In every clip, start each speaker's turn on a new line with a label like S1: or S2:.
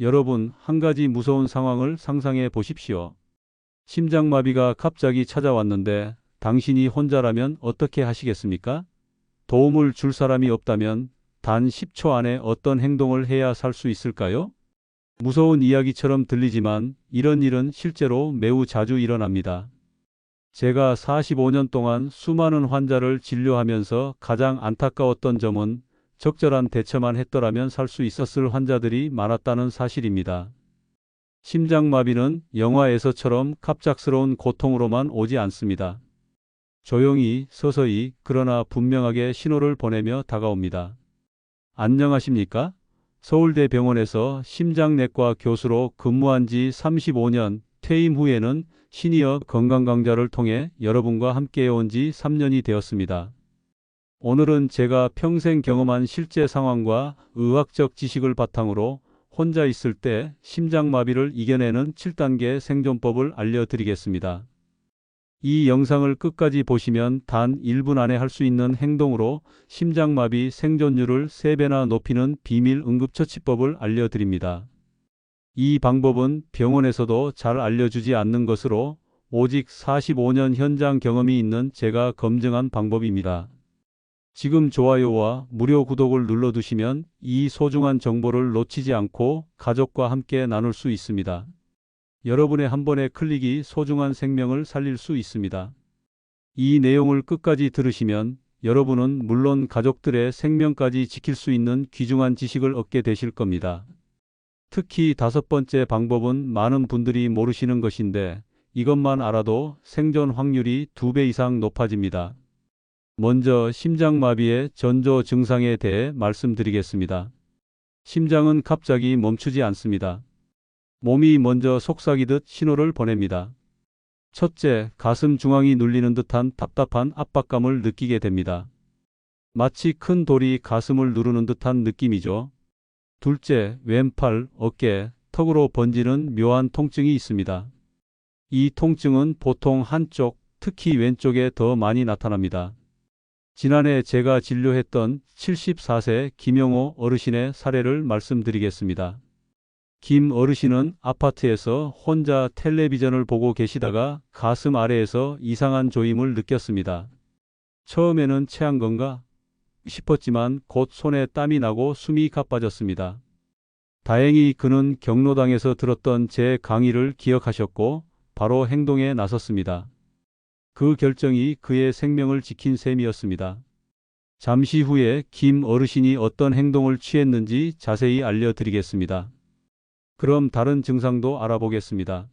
S1: 여러분, 한 가지 무서운 상황을 상상해 보십시오. 심장마비가 갑자기 찾아왔는데 당신이 혼자라면 어떻게 하시겠습니까? 도움을 줄 사람이 없다면 단 10초 안에 어떤 행동을 해야 살 수 있을까요? 무서운 이야기처럼 들리지만 이런 일은 실제로 매우 자주 일어납니다. 제가 45년 동안 수많은 환자를 진료하면서 가장 안타까웠던 점은 적절한 대처만 했더라면 살 수 있었을 환자들이 많았다는 사실입니다. 심장마비는 영화에서처럼 갑작스러운 고통으로만 오지 않습니다. 조용히, 서서히, 그러나 분명하게 신호를 보내며 다가옵니다. 안녕하십니까? 서울대 병원에서 심장내과 교수로 근무한 지 35년, 퇴임 후에는 시니어 건강 강좌를 통해 여러분과 함께 해 온 지 3년이 되었습니다. 오늘은 제가 평생 경험한 실제 상황과 의학적 지식을 바탕으로 혼자 있을 때 심장마비를 이겨내는 7단계 생존법을 알려드리겠습니다. 이 영상을 끝까지 보시면 단 1분 안에 할 수 있는 행동으로 심장마비 생존율을 3배나 높이는 비밀 응급처치법을 알려드립니다. 이 방법은 병원에서도 잘 알려주지 않는 것으로 오직 45년 현장 경험이 있는 제가 검증한 방법입니다. 지금 좋아요와 무료 구독을 눌러두시면 이 소중한 정보를 놓치지 않고 가족과 함께 나눌 수 있습니다. 여러분의 한 번의 클릭이 소중한 생명을 살릴 수 있습니다. 이 내용을 끝까지 들으시면 여러분은 물론 가족들의 생명까지 지킬 수 있는 귀중한 지식을 얻게 되실 겁니다. 특히 다섯 번째 방법은 많은 분들이 모르시는 것인데 이것만 알아도 생존 확률이 두 배 이상 높아집니다. 먼저 심장마비의 전조 증상에 대해 말씀드리겠습니다. 심장은 갑자기 멈추지 않습니다. 몸이 먼저 속삭이듯 신호를 보냅니다. 첫째, 가슴 중앙이 눌리는 듯한 답답한 압박감을 느끼게 됩니다. 마치 큰 돌이 가슴을 누르는 듯한 느낌이죠. 둘째, 왼팔, 어깨, 턱으로 번지는 묘한 통증이 있습니다. 이 통증은 보통 한쪽, 특히 왼쪽에 더 많이 나타납니다. 지난해 제가 진료했던 74세 김영호 어르신의 사례를 말씀드리겠습니다. 김 어르신은 아파트에서 혼자 텔레비전을 보고 계시다가 가슴 아래에서 이상한 조임을 느꼈습니다. 처음에는 체한 건가 싶었지만 곧 손에 땀이 나고 숨이 가빠졌습니다. 다행히 그는 경로당에서 들었던 제 강의를 기억하셨고 바로 행동에 나섰습니다. 그 결정이 그의 생명을 지킨 셈이었습니다. 잠시 후에 김 어르신이 어떤 행동을 취했는지 자세히 알려드리겠습니다. 그럼 다른 증상도 알아보겠습니다.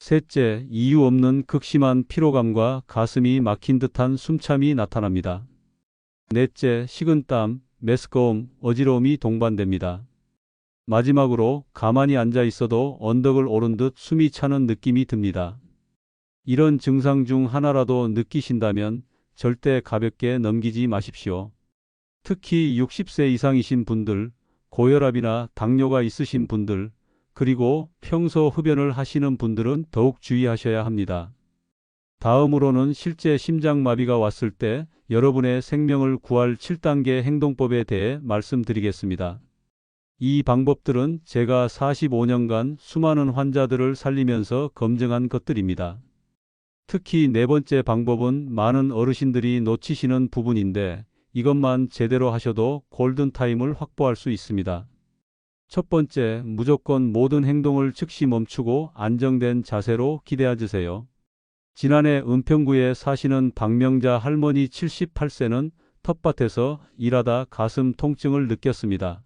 S1: 셋째, 이유 없는 극심한 피로감과 가슴이 막힌 듯한 숨참이 나타납니다. 넷째, 식은땀, 메스꺼움, 어지러움이 동반됩니다. 마지막으로 가만히 앉아 있어도 언덕을 오른 듯 숨이 차는 느낌이 듭니다. 이런 증상 중 하나라도 느끼신다면 절대 가볍게 넘기지 마십시오. 특히 60세 이상이신 분들, 고혈압이나 당뇨가 있으신 분들, 그리고 평소 흡연을 하시는 분들은 더욱 주의하셔야 합니다. 다음으로는 실제 심장마비가 왔을 때 여러분의 생명을 구할 7단계 행동법에 대해 말씀드리겠습니다. 이 방법들은 제가 45년간 수많은 환자들을 살리면서 검증한 것들입니다. 특히 네 번째 방법은 많은 어르신들이 놓치시는 부분인데 이것만 제대로 하셔도 골든타임을 확보할 수 있습니다. 첫 번째, 무조건 모든 행동을 즉시 멈추고 안정된 자세로 기대하주세요. 지난해 은평구에 사시는 박명자 할머니 78세는 텃밭에서 일하다 가슴 통증을 느꼈습니다.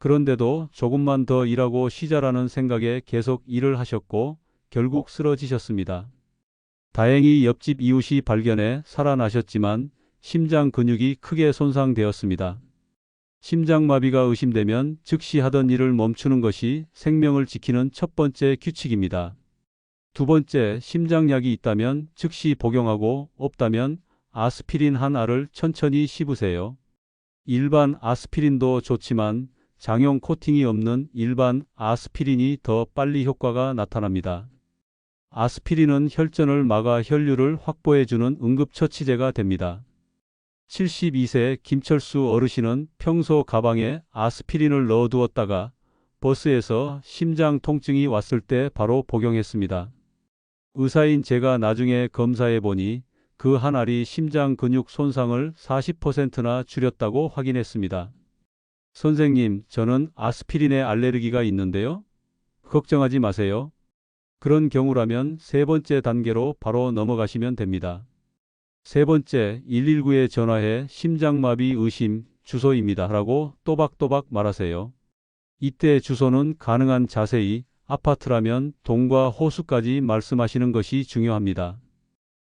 S1: 그런데도 조금만 더 일하고 쉬자라는 생각에 계속 일을 하셨고 결국 쓰러지셨습니다. 다행히 옆집 이웃이 발견해 살아나셨지만 심장 근육이 크게 손상되었습니다. 심장마비가 의심되면 즉시 하던 일을 멈추는 것이 생명을 지키는 첫 번째 규칙입니다. 두 번째, 심장약이 있다면 즉시 복용하고 없다면 아스피린 한 알을 천천히 씹으세요. 일반 아스피린도 좋지만 장용 코팅이 없는 일반 아스피린이 더 빨리 효과가 나타납니다. 아스피린은 혈전을 막아 혈류를 확보해주는 응급처치제가 됩니다. 72세 김철수 어르신은 평소 가방에 아스피린을 넣어두었다가 버스에서 심장 통증이 왔을 때 바로 복용했습니다. 의사인 제가 나중에 검사해 보니 그 한 알이 심장 근육 손상을 40%나 줄였다고 확인했습니다. 선생님, 저는 아스피린에 알레르기가 있는데요. 걱정하지 마세요. 그런 경우라면 세 번째 단계로 바로 넘어가시면 됩니다. 세 번째, 119에 전화해 심장마비 의심 주소입니다. 라고 또박또박 말하세요. 이때 주소는 가능한 자세히 아파트라면 동과 호수까지 말씀하시는 것이 중요합니다.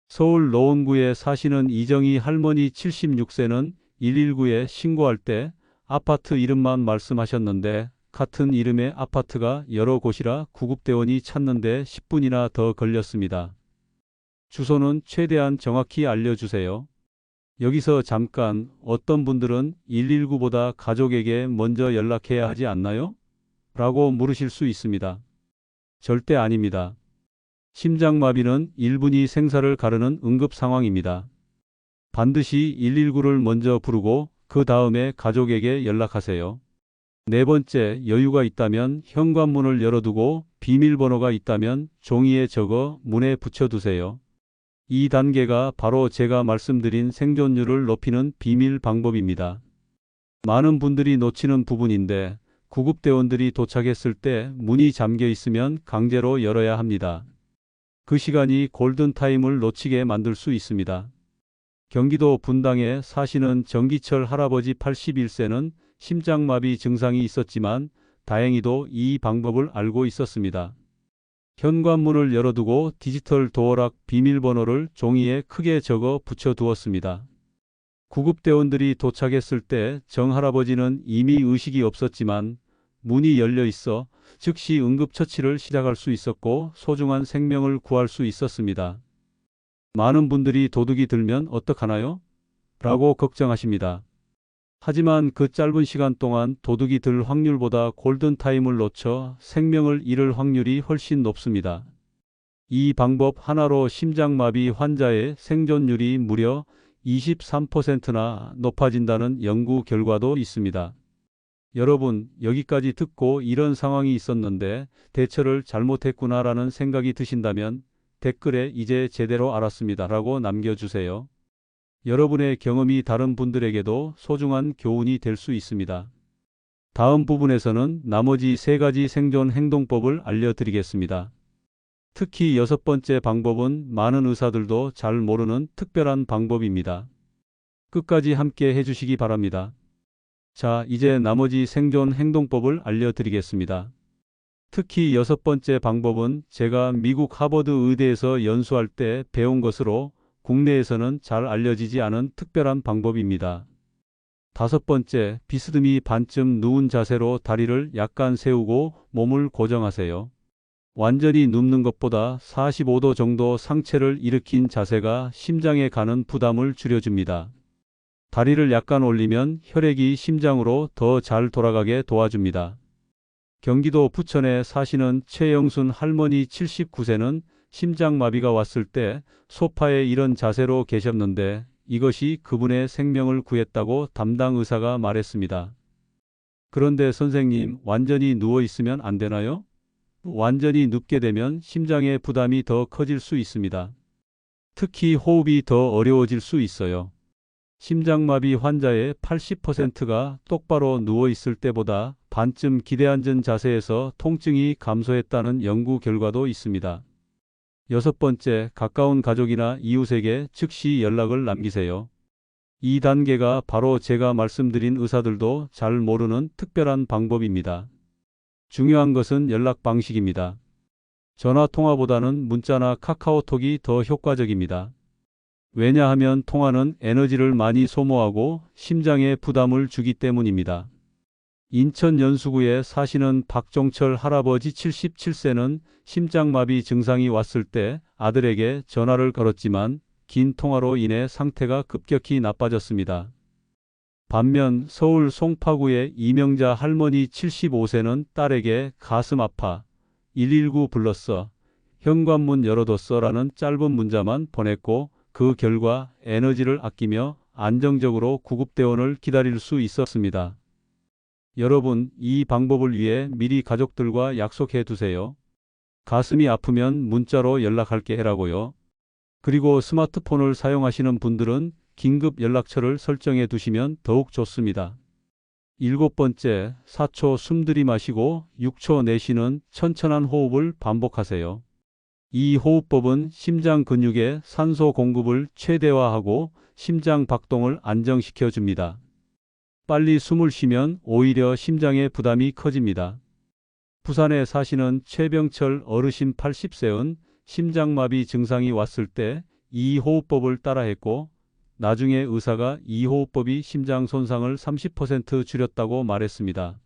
S1: 서울 노원구에 사시는 이정희 할머니 76세는 119에 신고할 때 아파트 이름만 말씀하셨는데 같은 이름의 아파트가 여러 곳이라 구급대원이 찾는데 10분이나 더 걸렸습니다. 주소는 최대한 정확히 알려주세요. 여기서 잠깐 어떤 분들은 119보다 가족에게 먼저 연락해야 하지 않나요? 라고 물으실 수 있습니다. 절대 아닙니다. 심장마비는 1분이 생사를 가르는 응급 상황입니다. 반드시 119를 먼저 부르고 그 다음에 가족에게 연락하세요. 네 번째, 여유가 있다면 현관문을 열어두고 비밀번호가 있다면 종이에 적어 문에 붙여두세요. 이 단계가 바로 제가 말씀드린 생존율을 높이는 비밀 방법입니다. 많은 분들이 놓치는 부분인데 구급대원들이 도착했을 때 문이 잠겨 있으면 강제로 열어야 합니다. 그 시간이 골든타임을 놓치게 만들 수 있습니다. 경기도 분당에 사시는 정기철 할아버지 81세는 심장마비 증상이 있었지만 다행히도 이 방법을 알고 있었습니다. 현관문을 열어두고 디지털 도어락 비밀번호를 종이에 크게 적어 붙여두었습니다. 구급대원들이 도착했을 때 정할아버지는 이미 의식이 없었지만 문이 열려 있어 즉시 응급처치를 시작할 수 있었고 소중한 생명을 구할 수 있었습니다. 많은 분들이 도둑이 들면 어떡하나요? 라고 걱정하십니다. 하지만 그 짧은 시간 동안 도둑이 들 확률보다 골든타임을 놓쳐 생명을 잃을 확률이 훨씬 높습니다. 이 방법 하나로 심장마비 환자의 생존율이 무려 23%나 높아진다는 연구 결과도 있습니다. 여러분, 여기까지 듣고 이런 상황이 있었는데 대처를 잘못했구나라는 생각이 드신다면 댓글에 이제 제대로 알았습니다. 라고 남겨주세요. 여러분의 경험이 다른 분들에게도 소중한 교훈이 될 수 있습니다. 다음 부분에서는 나머지 세 가지 생존 행동법을 알려드리겠습니다. 특히 여섯 번째 방법은 많은 의사들도 잘 모르는 특별한 방법입니다. 끝까지 함께 해주시기 바랍니다. 자, 이제 나머지 생존 행동법을 알려드리겠습니다. 특히 여섯 번째 방법은 제가 미국 하버드 의대에서 연수할 때 배운 것으로 국내에서는 잘 알려지지 않은 특별한 방법입니다. 다섯 번째, 비스듬히 반쯤 누운 자세로 다리를 약간 세우고 몸을 고정하세요. 완전히 눕는 것보다 45도 정도 상체를 일으킨 자세가 심장에 가는 부담을 줄여줍니다. 다리를 약간 올리면 혈액이 심장으로 더 잘 돌아가게 도와줍니다. 경기도 부천에 사시는 최영순 할머니 79세는 심장마비가 왔을 때 소파에 이런 자세로 계셨는데 이것이 그분의 생명을 구했다고 담당 의사가 말했습니다. 그런데 선생님, 완전히 누워 있으면 안 되나요? 완전히 눕게 되면 심장의 부담이 더 커질 수 있습니다. 특히 호흡이 더 어려워질 수 있어요. 심장마비 환자의 80%가 똑바로 누워 있을 때보다 반쯤 기대앉은 자세에서 통증이 감소했다는 연구 결과도 있습니다. 여섯 번째, 가까운 가족이나 이웃에게 즉시 연락을 남기세요. 이 단계가 바로 제가 말씀드린 의사들도 잘 모르는 특별한 방법입니다. 중요한 것은 연락 방식입니다. 전화 통화보다는 문자나 카카오톡이 더 효과적입니다. 왜냐하면 통화는 에너지를 많이 소모하고 심장에 부담을 주기 때문입니다. 인천 연수구에 사시는 박종철 할아버지 77세는 심장마비 증상이 왔을 때 아들에게 전화를 걸었지만 긴 통화로 인해 상태가 급격히 나빠졌습니다. 반면 서울 송파구의 이명자 할머니 75세는 딸에게 가슴 아파 119 불렀어. 현관문 열어뒀어 라는 짧은 문자만 보냈고 그 결과 에너지를 아끼며 안정적으로 구급대원을 기다릴 수 있었습니다. 여러분, 이 방법을 위해 미리 가족들과 약속해 두세요. 가슴이 아프면 문자로 연락할게 해라고요. 그리고 스마트폰을 사용하시는 분들은 긴급 연락처를 설정해 두시면 더욱 좋습니다. 일곱 번째, 4초 숨 들이마시고 6초 내쉬는 천천한 호흡을 반복하세요. 이 호흡법은 심장 근육의 산소 공급을 최대화하고 심장 박동을 안정시켜 줍니다. 빨리 숨을 쉬면 오히려 심장의 부담이 커집니다. 부산에 사시는 최병철 어르신 80세은 심장마비 증상이 왔을 때 이 호흡법을 따라했고 나중에 의사가 이 호흡법이 심장 손상을 30% 줄였다고 말했습니다.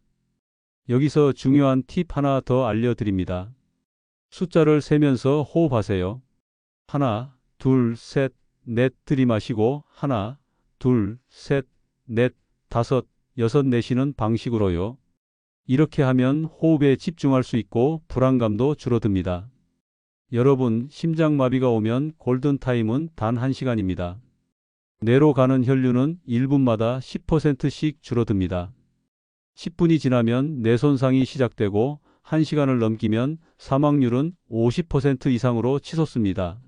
S1: 여기서 중요한 팁 하나 더 알려드립니다. 숫자를 세면서 호흡하세요. 하나, 둘, 셋, 넷 들이마시고 하나, 둘, 셋, 넷, 다섯, 여섯 내쉬는 방식으로요. 이렇게 하면 호흡에 집중할 수 있고 불안감도 줄어듭니다. 여러분, 심장마비가 오면 골든타임은 단 1시간입니다. 뇌로 가는 혈류는 1분마다 10%씩 줄어듭니다. 10분이 지나면 뇌 손상이 시작되고 1시간을 넘기면 사망률은 50% 이상으로 치솟습니다.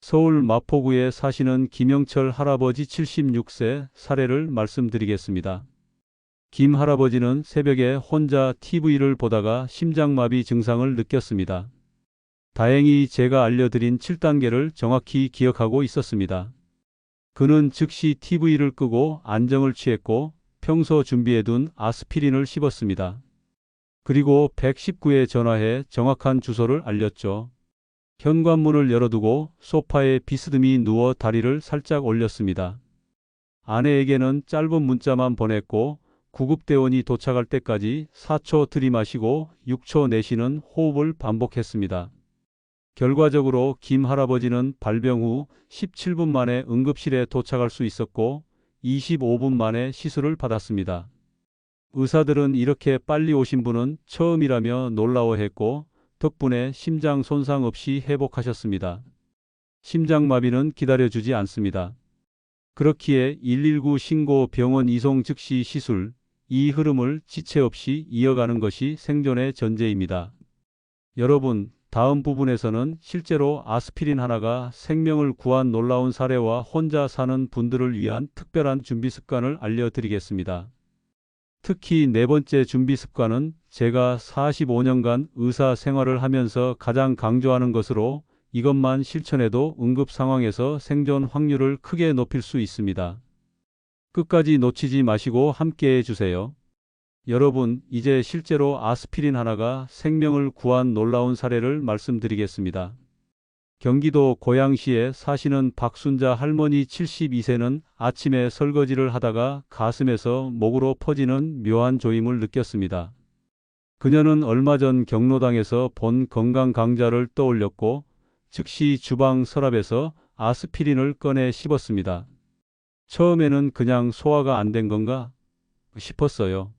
S1: 서울 마포구에 사시는 김영철 할아버지 76세 사례를 말씀드리겠습니다. 김 할아버지는 새벽에 혼자 TV를 보다가 심장마비 증상을 느꼈습니다. 다행히 제가 알려드린 7단계를 정확히 기억하고 있었습니다. 그는 즉시 TV를 끄고 안정을 취했고 평소 준비해둔 아스피린을 씹었습니다. 그리고 119에 전화해 정확한 주소를 알렸죠. 현관문을 열어두고 소파에 비스듬히 누워 다리를 살짝 올렸습니다. 아내에게는 짧은 문자만 보냈고 구급대원이 도착할 때까지 4초 들이마시고 6초 내쉬는 호흡을 반복했습니다. 결과적으로 김 할아버지는 발병 후 17분 만에 응급실에 도착할 수 있었고 25분 만에 시술을 받았습니다. 의사들은 이렇게 빨리 오신 분은 처음이라며 놀라워했고 덕분에 심장 손상 없이 회복하셨습니다. 심장마비는 기다려주지 않습니다. 그렇기에 119 신고 병원 이송 즉시 시술, 이 흐름을 지체 없이 이어가는 것이 생존의 전제입니다. 여러분, 다음 부분에서는 실제로 아스피린 하나가 생명을 구한 놀라운 사례와 혼자 사는 분들을 위한 특별한 준비 습관을 알려드리겠습니다. 특히 네 번째 준비 습관은 제가 45년간 의사 생활을 하면서 가장 강조하는 것으로 이것만 실천해도 응급 상황에서 생존 확률을 크게 높일 수 있습니다. 끝까지 놓치지 마시고 함께 해주세요. 여러분, 이제 실제로 아스피린 하나가 생명을 구한 놀라운 사례를 말씀드리겠습니다. 경기도 고양시에 사시는 박순자 할머니 72세는 아침에 설거지를 하다가 가슴에서 목으로 퍼지는 묘한 조임을 느꼈습니다. 그녀는 얼마 전 경로당에서 본 건강 강좌를 떠올렸고 즉시 주방 서랍에서 아스피린을 꺼내 씹었습니다. 처음에는 그냥 소화가 안 된 건가 싶었어요.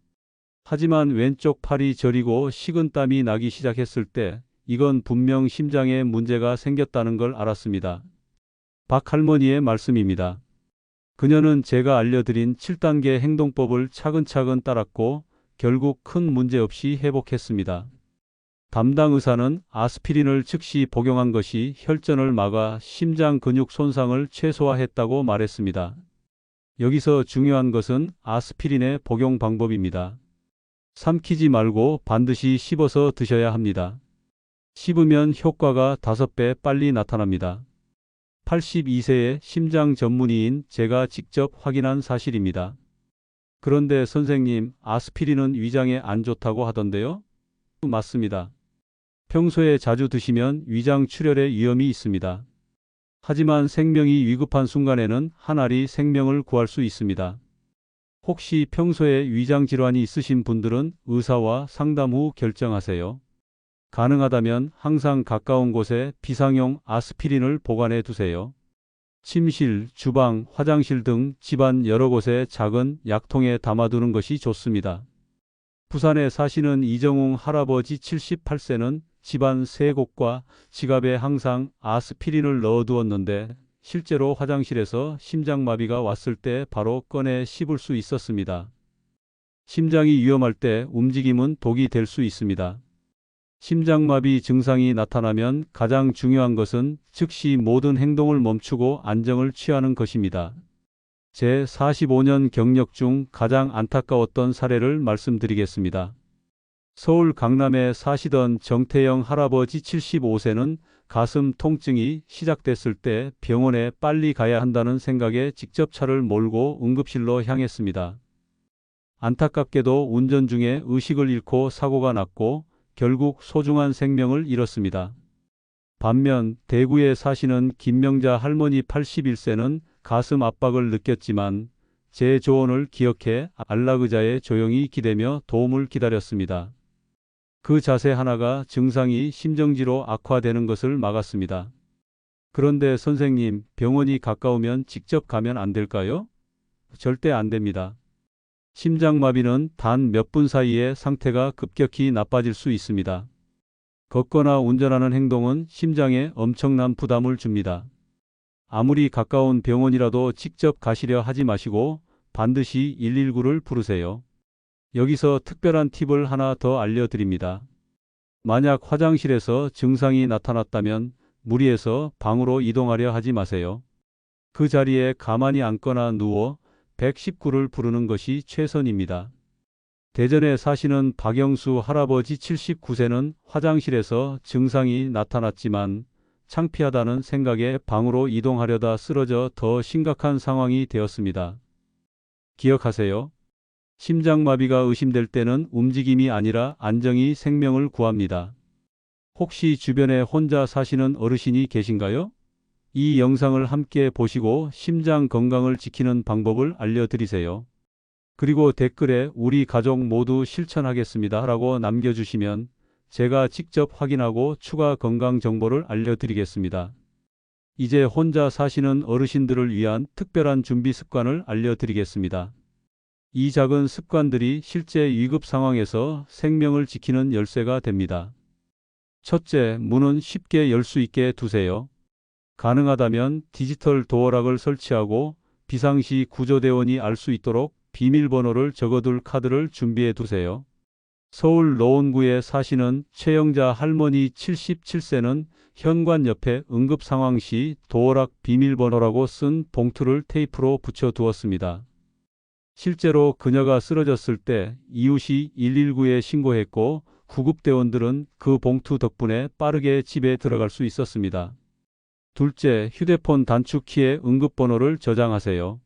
S1: 하지만 왼쪽 팔이 저리고 식은 땀이 나기 시작했을 때 이건 분명 심장에 문제가 생겼다는 걸 알았습니다. 박 할머니의 말씀입니다. 그녀는 제가 알려드린 7단계 행동법을 차근차근 따랐고 결국 큰 문제 없이 회복했습니다. 담당 의사는 아스피린을 즉시 복용한 것이 혈전을 막아 심장 근육 손상을 최소화했다고 말했습니다. 여기서 중요한 것은 아스피린의 복용 방법입니다. 삼키지 말고 반드시 씹어서 드셔야 합니다. 씹으면 효과가 5배 빨리 나타납니다. 82세의 심장 전문의인 제가 직접 확인한 사실입니다. 그런데 선생님, 아스피린은 위장에 안 좋다고 하던데요? 맞습니다. 평소에 자주 드시면 위장 출혈의 위험이 있습니다. 하지만 생명이 위급한 순간에는 한 알이 생명을 구할 수 있습니다. 혹시 평소에 위장 질환이 있으신 분들은 의사와 상담 후 결정하세요. 가능하다면 항상 가까운 곳에 비상용 아스피린을 보관해 두세요. 침실, 주방, 화장실 등 집안 여러 곳에 작은 약통에 담아두는 것이 좋습니다. 부산에 사시는 이정웅 할아버지 78세는 집안 세 곳과 지갑에 항상 아스피린을 넣어두었는데 실제로 화장실에서 심장마비가 왔을 때 바로 꺼내 씹을 수 있었습니다. 심장이 위험할 때 움직임은 독이 될 수 있습니다. 심장마비 증상이 나타나면 가장 중요한 것은 즉시 모든 행동을 멈추고 안정을 취하는 것입니다. 제 45년 경력 중 가장 안타까웠던 사례를 말씀드리겠습니다. 서울 강남에 사시던 정태영 할아버지 75세는 가슴 통증이 시작됐을 때 병원에 빨리 가야 한다는 생각에 직접 차를 몰고 응급실로 향했습니다. 안타깝게도 운전 중에 의식을 잃고 사고가 났고 결국 소중한 생명을 잃었습니다. 반면 대구에 사시는 김명자 할머니 81세는 가슴 압박을 느꼈지만 제 조언을 기억해 안락의자에 조용히 기대며 도움을 기다렸습니다. 그 자세 하나가 증상이 심정지로 악화되는 것을 막았습니다. 그런데 선생님, 병원이 가까우면 직접 가면 안 될까요? 절대 안 됩니다. 심장마비는 단 몇 분 사이에 상태가 급격히 나빠질 수 있습니다. 걷거나 운전하는 행동은 심장에 엄청난 부담을 줍니다. 아무리 가까운 병원이라도 직접 가시려 하지 마시고 반드시 119를 부르세요. 여기서 특별한 팁을 하나 더 알려드립니다. 만약 화장실에서 증상이 나타났다면 무리해서 방으로 이동하려 하지 마세요. 그 자리에 가만히 앉거나 누워 119를 부르는 것이 최선입니다. 대전에 사시는 박영수 할아버지 79세는 화장실에서 증상이 나타났지만 창피하다는 생각에 방으로 이동하려다 쓰러져 더 심각한 상황이 되었습니다. 기억하세요. 심장마비가 의심될 때는 움직임이 아니라 안정이 생명을 구합니다. 혹시 주변에 혼자 사시는 어르신이 계신가요? 이 영상을 함께 보시고 심장 건강을 지키는 방법을 알려드리세요. 그리고 댓글에 우리 가족 모두 실천하겠습니다 라고 남겨주시면 제가 직접 확인하고 추가 건강 정보를 알려드리겠습니다. 이제 혼자 사시는 어르신들을 위한 특별한 준비 습관을 알려드리겠습니다. 이 작은 습관들이 실제 위급 상황에서 생명을 지키는 열쇠가 됩니다. 첫째, 문은 쉽게 열 수 있게 두세요. 가능하다면 디지털 도어락을 설치하고 비상시 구조대원이 알 수 있도록 비밀번호를 적어둘 카드를 준비해 두세요. 서울 노원구에 사시는 최영자 할머니 77세는 현관 옆에 응급 상황 시 도어락 비밀번호라고 쓴 봉투를 테이프로 붙여 두었습니다. 실제로 그녀가 쓰러졌을 때 이웃이 119에 신고했고 구급대원들은 그 봉투 덕분에 빠르게 집에 들어갈 수 있었습니다. 둘째, 휴대폰 단축키에 응급번호를 저장하세요.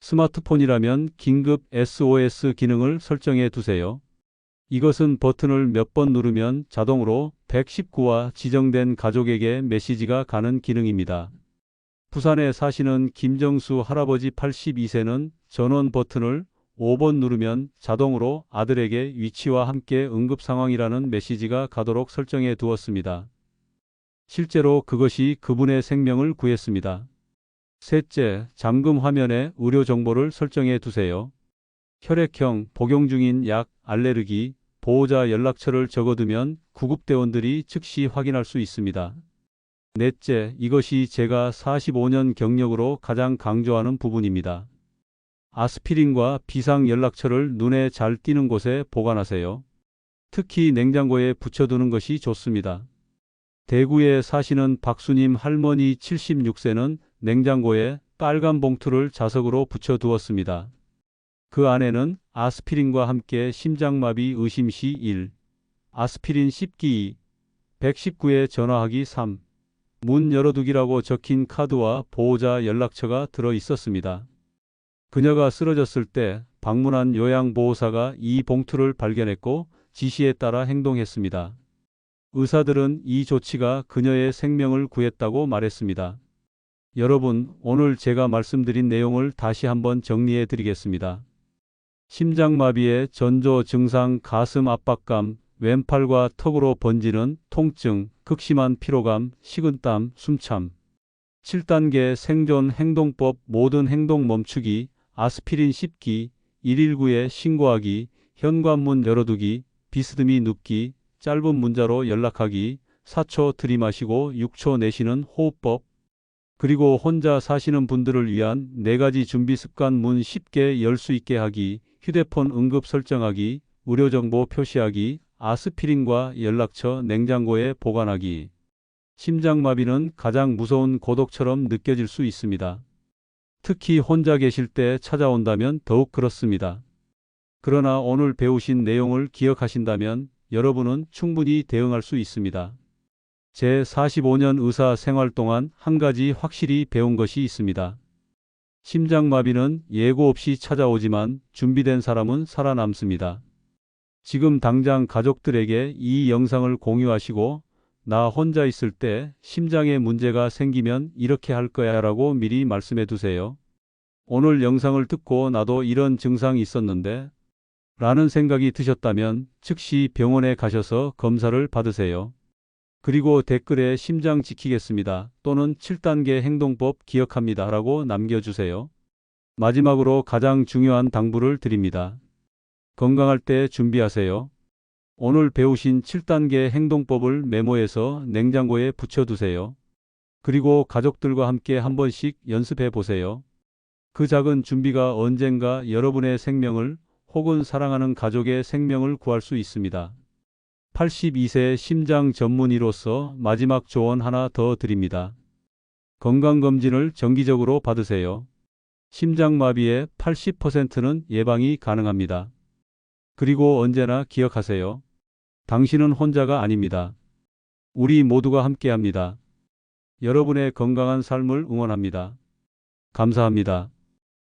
S1: 스마트폰이라면 긴급 SOS 기능을 설정해 두세요. 이것은 버튼을 몇 번 누르면 자동으로 119와 지정된 가족에게 메시지가 가는 기능입니다. 부산에 사시는 김정수 할아버지 82세는 전원 버튼을 5번 누르면 자동으로 아들에게 위치와 함께 응급 상황이라는 메시지가 가도록 설정해 두었습니다. 실제로 그것이 그분의 생명을 구했습니다. 셋째, 잠금 화면에 의료 정보를 설정해 두세요. 혈액형, 복용 중인 약, 알레르기, 보호자 연락처를 적어두면 구급대원들이 즉시 확인할 수 있습니다. 넷째, 이것이 제가 45년 경력으로 가장 강조하는 부분입니다. 아스피린과 비상 연락처를 눈에 잘 띄는 곳에 보관하세요. 특히 냉장고에 붙여두는 것이 좋습니다. 대구에 사시는 박수님 할머니 76세는 냉장고에 빨간 봉투를 자석으로 붙여두었습니다. 그 안에는 아스피린과 함께 심장마비 의심 시 1, 아스피린 씹기 2, 119에 전화하기 3, 문 열어두기라고 적힌 카드와 보호자 연락처가 들어 있었습니다. 그녀가 쓰러졌을 때 방문한 요양보호사가 이 봉투를 발견했고 지시에 따라 행동했습니다. 의사들은 이 조치가 그녀의 생명을 구했다고 말했습니다. 여러분, 오늘 제가 말씀드린 내용을 다시 한번 정리해 드리겠습니다. 심장마비의 전조 증상 가슴 압박감, 왼팔과 턱으로 번지는 통증, 극심한 피로감, 식은땀, 숨참. 7단계 생존 행동법 모든 행동 멈추기, 아스피린 씹기, 119에 신고하기, 현관문 열어두기, 비스듬히 눕기, 짧은 문자로 연락하기, 4초 들이마시고 6초 내쉬는 호흡법, 그리고 혼자 사시는 분들을 위한 4가지 준비 습관 문 쉽게 열 수 있게 하기, 휴대폰 응급 설정하기, 의료정보 표시하기, 아스피린과 연락처 냉장고에 보관하기. 심장마비는 가장 무서운 고독처럼 느껴질 수 있습니다. 특히 혼자 계실 때 찾아온다면 더욱 그렇습니다. 그러나 오늘 배우신 내용을 기억하신다면 여러분은 충분히 대응할 수 있습니다. 제 45년 의사 생활 동안 한 가지 확실히 배운 것이 있습니다. 심장마비는 예고 없이 찾아오지만 준비된 사람은 살아남습니다. 지금 당장 가족들에게 이 영상을 공유하시고 나 혼자 있을 때 심장에 문제가 생기면 이렇게 할 거야 라고 미리 말씀해 두세요. 오늘 영상을 듣고 나도 이런 증상이 있었는데 라는 생각이 드셨다면 즉시 병원에 가셔서 검사를 받으세요. 그리고 댓글에 심장 지키겠습니다 또는 7단계 행동법 기억합니다 라고 남겨주세요. 마지막으로 가장 중요한 당부를 드립니다. 건강할 때 준비하세요. 오늘 배우신 7단계 행동법을 메모해서 냉장고에 붙여두세요. 그리고 가족들과 함께 한 번씩 연습해 보세요. 그 작은 준비가 언젠가 여러분의 생명을 혹은 사랑하는 가족의 생명을 구할 수 있습니다. 82세 심장 전문의로서 마지막 조언 하나 더 드립니다. 건강검진을 정기적으로 받으세요. 심장마비의 80%는 예방이 가능합니다. 그리고 언제나 기억하세요. 당신은 혼자가 아닙니다. 우리 모두가 함께합니다. 여러분의 건강한 삶을 응원합니다. 감사합니다.